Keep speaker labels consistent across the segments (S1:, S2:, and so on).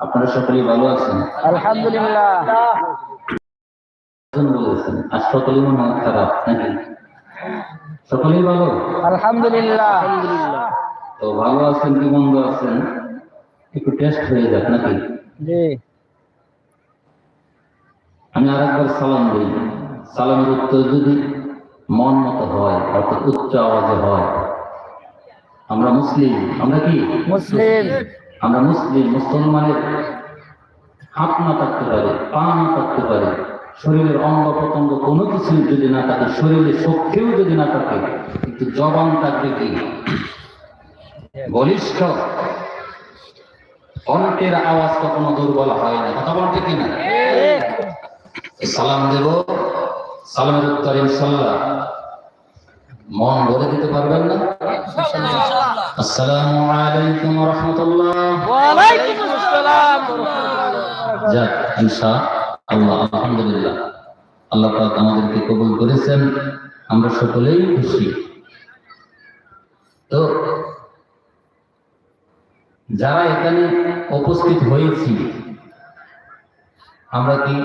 S1: আপনারা সকলেই ভালো আছেন?
S2: আলহামদুলিল্লাহ।
S1: বলেছেন আর সকলেই মনে খারাপ নাকি? সকলেই ভালো?
S2: আলহামদুলিল্লাহ। আলহামদুলিল্লাহ
S1: তো ভালো আছেন কি মন্দ আছেন? একটু টেস্ট হয়ে যাক নাকি? আমি আরেকবার সালাম দিই। সালামের উত্তর যদি মন মতো হয় অর্থাৎ উচ্চ আওয়াজে হয় আমরা মুসলিম আমরা কি?
S2: মুসলিম।
S1: আমরা মুসলিম মুসলমানের হাত না থাকতে পারে পা না থাকতে পারে শরীরের অঙ্গ প্রত্যঙ্গ কোনো কিছু যদি না থাকে শরীরে শক্তিও যদি না থাকে কিন্তু জবান থাকবে কি? বলিষ্ঠ। কণ্ঠের আওয়াজ কখনো দুর্বল হয় না। কথা বলতে কিনা সালাম দেব। সালামের উত্তর ইনশাল্লাহ। মন ভরে দিতে পারবেন না? আসসালামু আলাইকুম রহমতুল্লাহ।
S2: ওয়ালাইকুম আসসালাম
S1: যাক ইনশা আল্লাহ আলহামদুলিল্লাহ। আল্লাহ পাক আমাদেরকে কবুল করেছেন। আমরা সকলেই খুশি। তো যারা এখানে উপস্থিত হয়েছি আমরা কি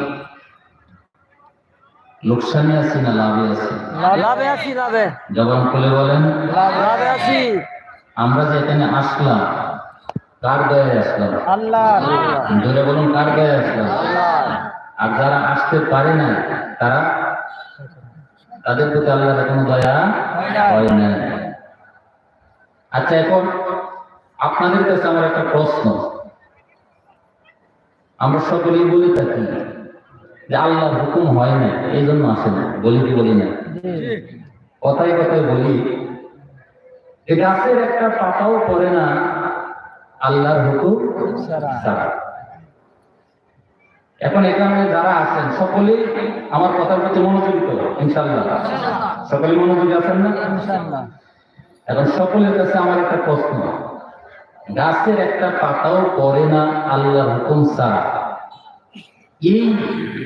S1: লোকসানে আছি না লাভে আছি?
S2: লাভে আছি লাভে।
S1: জবান খুলে বলেন।
S2: লাভে আছি।
S1: আমরা যে এখানে আসলাম কার দয়ে আসলাম?
S2: আল্লাহ।
S1: জোরে বলুন কার দয়ে আসলাম? আর যারা আসতে পারে না তারা? তাদের প্রতি আল্লাহ কোনো দয়া হয় না আচ্ছা এখন আপনাদের কাছে আমার একটা প্রশ্ন। আমরা সকলেই বলে থাকি যে আল্লাহর হুকুম হয় না এই জন্য আসে না বলি কি বলি না। কথায় কথায় বলি যে গাছের একটা পাতাও পড়ে না আল্লাহর হুকুম ছাড়া। এখন এখানে যারা আছেন সকলেই আমার কথার প্রতি মনোযোগী তো ইনশাল্লাহ সকলে মনোযোগী আছেন না? এখন সকলের কাছে আমার একটা প্রশ্ন গাছের একটা পাতাও পড়ে না আল্লাহর হুকুম ছাড়া। এই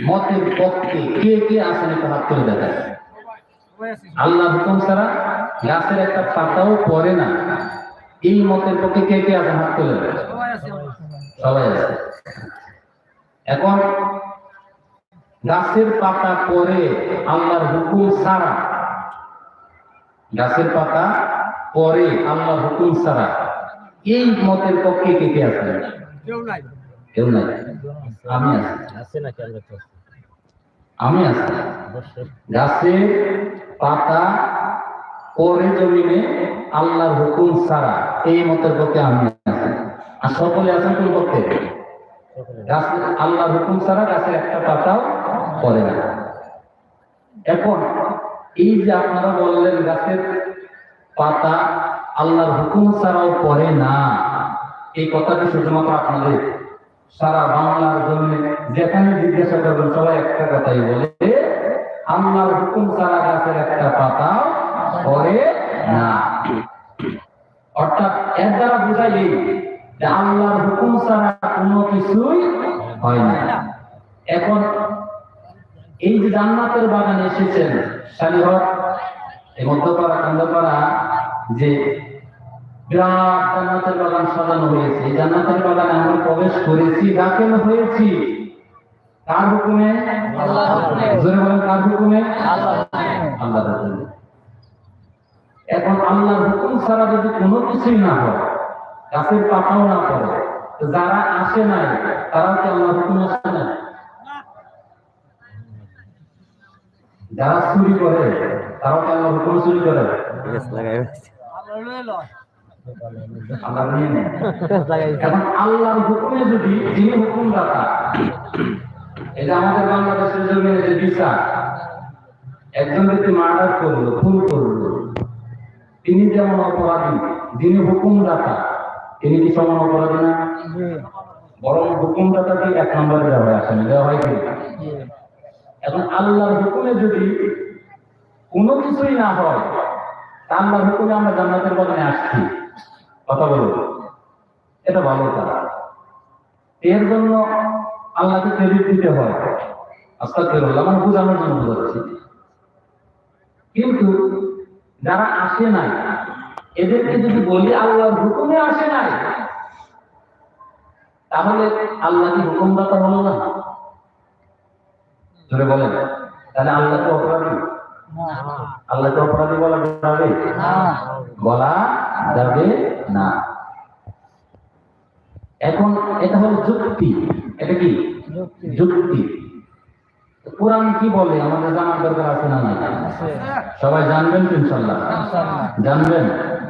S1: মতের পক্ষে কে কে আসলে হাত করে দেখা আল্লাহ হুকুম ছাড়া গাছের একটা পাতাও পড়ে না। এই মতের পক্ষে কে কে আছেন হাত দেন। সবাই আছে। এখন গাছের পাতা পরে আল্লাহর হুকুম ছাড়া। গাছের পাতা পরে আল্লাহর হুকুম ছাড়া। এই মতের পক্ষে কে কে আছেন
S2: কেউ নাই।
S1: কেউ নাই। আমি আছি।
S2: নাকি
S1: আমি আছি। গাছের পাতা পরে জমিনে আল্লাহর হুকুম ছাড়া এই মতের পক্ষে আমি আছি। আর সকলে আছেন কোন পক্ষে? গাছ আল্লাহর হুকুম ছাড়া গাছের একটা পাতাও পড়ে না। এখন এই যে আপনারা বললেন গাছের পাতা আল্লাহর হুকুম ছাড়াও পড়ে না এই কথাটি শুধুমাত্র আপনাদের সারা বাংলার জন্য যেখানে জিজ্ঞাসা করবেন, সবাই একটা কথাই বলে, আল্লাহর হুকুম ছাড়া গাছের একটা পাতা পড়ে না। অর্থাৎ এর দ্বারা বোঝা যায় যে আল্লাহর হুকুম ছাড়া কোনো কিছুই হয় না। এখন এই যে জান্নাতের বাগানে এসেছেন শালিহর এই মধ্যপাড়া, কান্দাপাড়া, যে বিরাট জান্নাতের বাগান সাজানো হয়েছে। জান্নাতের বাগানে আমরা প্রবেশ করেছি দাখিল হয়েছি। কার হুকুমে?
S2: আল্লাহর হুকুমে।
S1: জোরে বলেন কার হুকুমে?
S2: আল্লাহ
S1: হুকুমে। এখন আল্লাহর হুকুম ছাড়া যদি কোনো কিছুই না হয় গাছের পাতাও না পড়ে যারা আসে নাই তারা কি আল্লাহর হুকুম আসে না যারা চুরি করে তারাও কি আল্লাহর হুকুম চুরি করে? আল্লাহ আল্লাহর হুকুমে যদি হুকুমদাতা এটা আমাদের বাংলাদেশের জমিনে যে বিচার একজন ব্যক্তি মার্ডার করল খুন করল তিনি যেমন অপরাধী যিনি হুকুমদাতা তিনি কি সমান অপরাধী না বরং হুকুমদাতাকে এক নম্বরে দেওয়া হয় আসেনি দেওয়া হয় কি এখন আল্লাহর হুকুমে যদি কোনো কিছুই না হয় আল্লাহর হুকুমে আমরা জান্নাতের বাগানে আসছি। কথা বলব। এটা ভালো কাজ এর জন্য আল্লাহকে ক্রেডিট দিতে হয়। আস্তে বেরোল্লাহ মানে বোঝানোর জন্য বোঝাচ্ছি। কিন্তু যারা আসে নাই, এদেরকে যদি বলি আল্লাহর হুকুমে আসে নাই, তাহলে আল্লাহ কি হুকুমদাতা হলো না? ধরে বলেন, তাহলে আল্লাহ তো অপরাধী।
S2: না
S1: আল্লাহ তো অপরাধী বলা? যাবে
S2: না
S1: বলা যাবে না। এখন এটা হলো যুক্তি। এটা কি?
S2: যুক্তি।
S1: যুক্তি। কোরআন কি বলে? আমাদের জানার দরকার আছে না নাই? সবাই জানবেন তো ইনশাল্লাহ। জানবেন।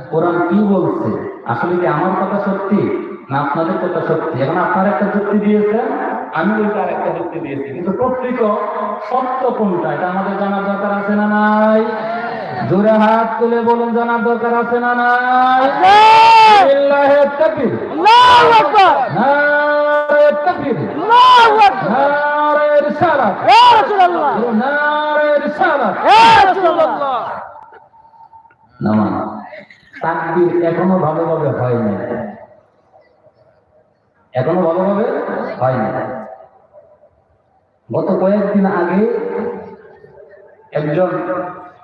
S1: কোরআন কি বলছে? আসলে কি আমার কথা সত্যি? না আপনাদের কথা সত্যি। এখন আপনার একটা যুক্তি দিয়েছেন আমি ওইটা একটা যুক্তি দিয়েছি। কিন্তু প্রকৃত সত্য কোনটা? এটা আমাদের জানার দরকার আছে না নাই? জোরে হাত তুলে বলুন জানার দরকার আছে না নাই?
S2: আল্লাহু আকবার।
S1: নারে তাকবীর।
S2: আল্লাহু আকবার।
S1: নারে রিসালাত
S2: ইয়া রাসূলুল্লাহ।
S1: নারে রিসালাত
S2: ইয়া রাসূলুল্লাহ।
S1: নামান তাকবীর এখনও ভালোভাবে হয় না এখনও ভালোভাবে হয় না গত কয়েকদিন আগে একজন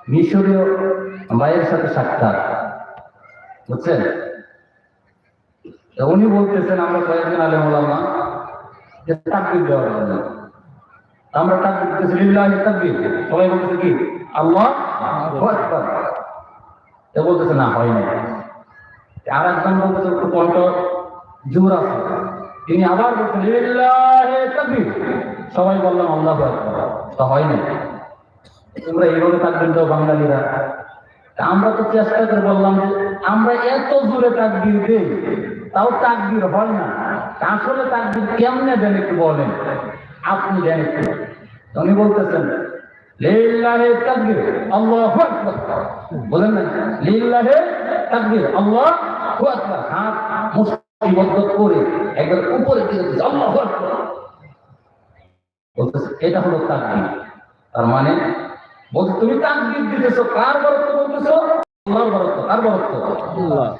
S1: মিশরীয় ভাইয়ের সাথে সাক্ষাৎ। বুঝছেন? উনি বলতেছেন, আমরা কয়েকদিন আলে মোলামা যে তাকবির দেওয়ার জন্য আমরা তাকবির দিতেছি লিল্লাহি তাকবির। সবাই বলতেছে কি? আল্লাহ এ বলতেছে, না, হয়নি। আর একজন বলতেছে, একটু কণ্ঠ জোর আছে। তিনি আবার সবাই বললাম, আল্লাহু তা হয় না তোমরা এইভাবে তাকবীর দাও বাঙালিরা। আমরা তো চেষ্টা করে বললাম যে, আমরা এত জোরে তাকবীর দেই, তাও তাকবীর হয় না। তা আসলে তাকবীর কেমনে দেন একটু বলেন? আপনি দেন একটু। উনি বলতেছেন, লিল্লাহি তাকবীর আকবার। বলেন না, লিল্লাহি তাকবীর আকবার। হাত করে একবার উপরে দিকে বলতেছে এটা হলো তাকবীর। তার মানে বলতে তুমি তাকবীর দিতেছো কার বরত্ব বলতেছো? আল্লাহর বরত্ব কার বরত্ব?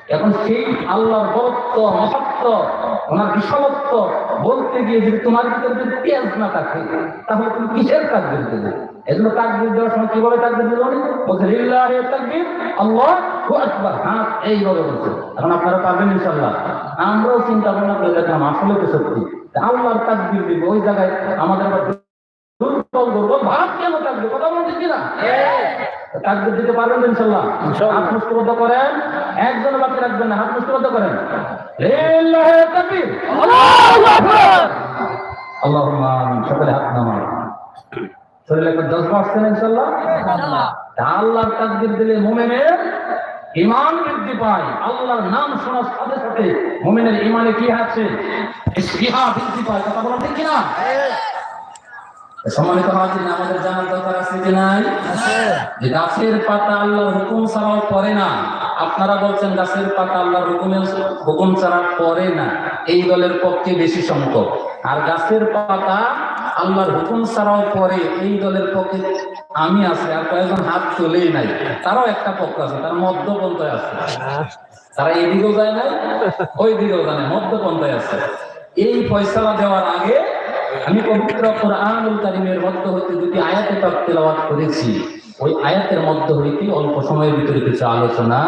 S1: এখন সেই আল্লাহর বরত্ব মহত্ব ওনার বিশালত্ব বলতে গিয়ে যদি তোমার ভিতরে যদি পেঁয়াজ না থাকে তাহলে তুমি কিসের তাকবীর দেবে? এজন্য তাকবীর দেওয়ার সময় কীভাবে তাকবীর দিল? বলছে লিল্লাহি তাকবীর আল্লাহ আকবার। হাত এইভাবে বলছে। এখন আপনারা পারবেন ইনশাআল্লাহ। আমরাও চিন্তা ভাবনা করে দেখলাম আসলে তো সত্যি। আল্লাহর তাকবীর দিব ওই জায়গায় আমাদের দুর্বল দুর্বল ভাব কেন থাকবে কথা বলতে কি না। তাকবির দিতে পারবেন তো ইনশাল্লাহ হাত মুষ্টিবদ্ধ করেন। একজন বাকি রাখবেন না হাত মুষ্টিবদ্ধ করেন। লিল্লাহি তাকবীর
S2: আল্লাহু আকবার।
S1: আল্লাহুম্মা সকলে হাত শরীরে একটা জজবা আসছে না ইনশাল্লাহ আল্লাহর তাকবীর দিলে মুমিনের ইমান বৃদ্ধি পায়। আল্লাহর নাম শোনার সাথে সাথে মুমিনের ইমানে কি আছে? স্পৃহা বৃদ্ধি পায়। কথা বলেন ঠিক কিনা? সম্মানিত হাজির আমাদের জানার দরকার আছে কি নাই? যে গাছের পাতা আল্লাহর হুকুম ছাড়াও পড়ে না। আপনারা বলছেন গাছের পাতা আল্লাহর হুকুমের হুকুম ছাড়া পড়ে না। এই দলের পক্ষে বেশি সংখ্যক আর গাছের পাতা আল্লাহর হুকুম ছাড়াও পড়ে এই দলের পক্ষে আমি আছি আর কয়েকজন হাত তোলেই নাই। তারাও একটা পক্ষ আছে, তার মধ্যপন্থায় আছে। তারা এদিকেও যায় নাই ওই দিকেও যায় না মধ্যপন্থায় আছে। এই ফয়সালা দেওয়ার আগে আমি পবিত্র কোরআনুল কারিমের মধ্য হইতে দুটি আয়াতে পাক তেলাওয়াত করেছি। ওই আয়াতের মধ্য হইতে অল্প সময়ের ভিতরে কিছু আলোচনা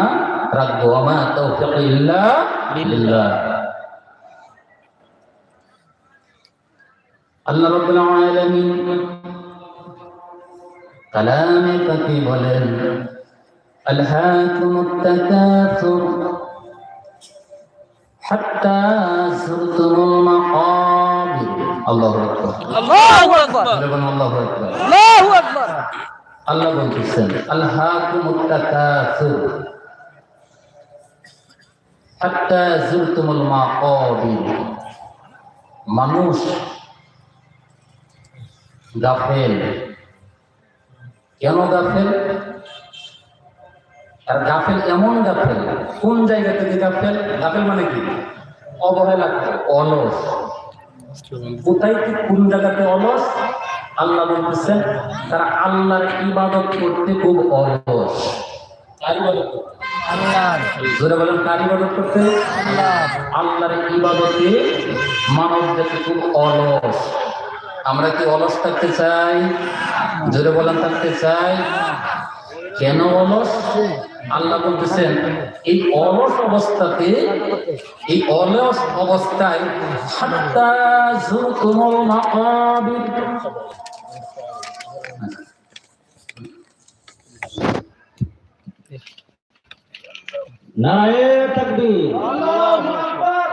S1: রাখব। আমার তৌফিক ইল্লা বিল্লাহ। আল্লাহ রাব্বুল আলামিন কালামে পাকে বলেন আলহাকুমুত তাকাসুর হাত্তা সুরতুল মাকাবির আল্লাহু আকবার
S2: আল্লাহু আকবার
S1: আল্লাহু আকবার
S2: আল্লাহু আকবার
S1: আল্লাহ বলতেছেন আলহাকুমুত তাকাসুর হাত্তা সুরতুল মাকাবির মানুষ গাফেল। কেন গাফেল? আর গাফেল এমন গাফেল কোন জায়গা থেকে গাফেল? গাফেল মানে কি? অবহেলা অলস। কোথায় কি কোন জায়গাতে অলস? আল্লাহ বলতেছেন তারা আল্লাহর ইবাদত করতে খুব অলস। আল্লাহর ইবাদতে মানব জাতি খুব অলস। আমরা কি অলস থাকতে চাই? জোরে বলেন, থাকতে চাই। কেন অলস? আল্লাহ বলতেছেন, এই অলস অবস্থাতে, এই অলস অবস্থায়
S2: নারায়ে তাকবীর।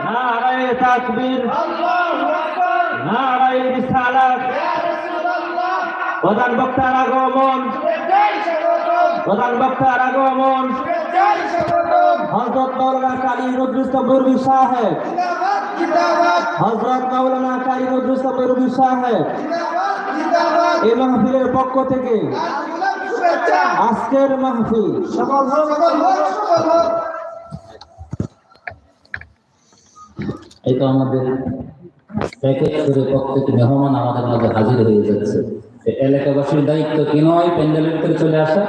S2: নারায়ে তাকবীর। রিসালাত প্রধান বক্তার আগমন। প্রধান বক্তার আগমন। হজরত মৌলানা কালী নজরুল বরবি সাহেব। হজরত মৌলানা কালী নজরুল বরবি সাহেব। এই মাহফিলের পক্ষ থেকে আজকের মাহফিল।
S1: এই তো আমাদের প্যাকেট প্রত্যেক মেহমান আমাদের মাঝে হাজির হয়ে যাচ্ছে। এলাকাবাসীর দায়িত্ব কি নয়? প্যান্ডেলের চলে আসা।